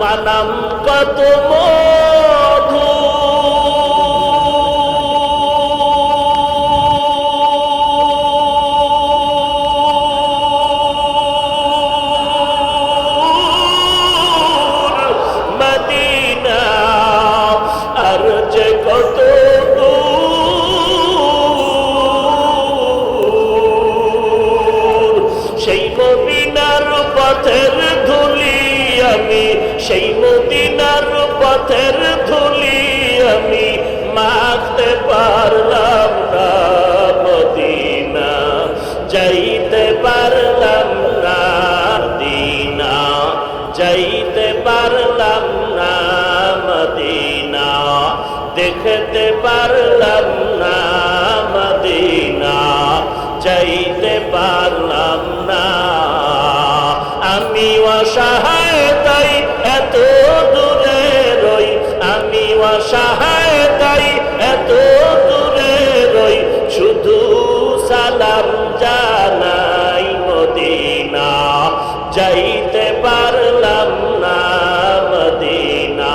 পানাম কত মধু পথের ধুলি আমি মাখতে পারলাম না মদিনা। যাইতে পারলাম না দিনা যাইতে পারলাম না মদিনা। দেখতে পারলাম না মদিনা। যাইতে পারলাম না। আমি অসহায় তাই এত দূরে অসহায় তাই এত দূরে রই, শুধু সালাম জানাই মদিনা। যাইতে পারলাম না মদিনা।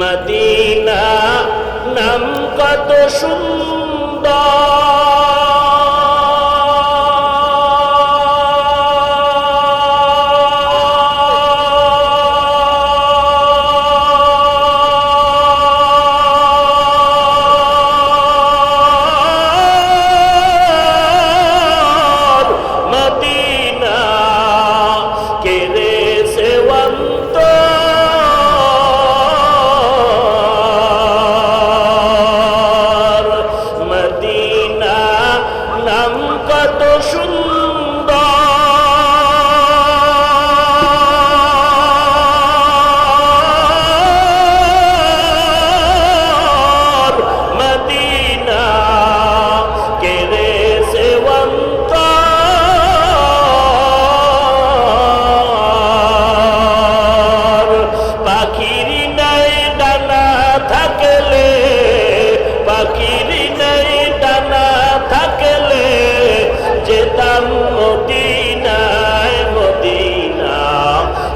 মদিনা নাম কত সুন্দর।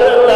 পারলাম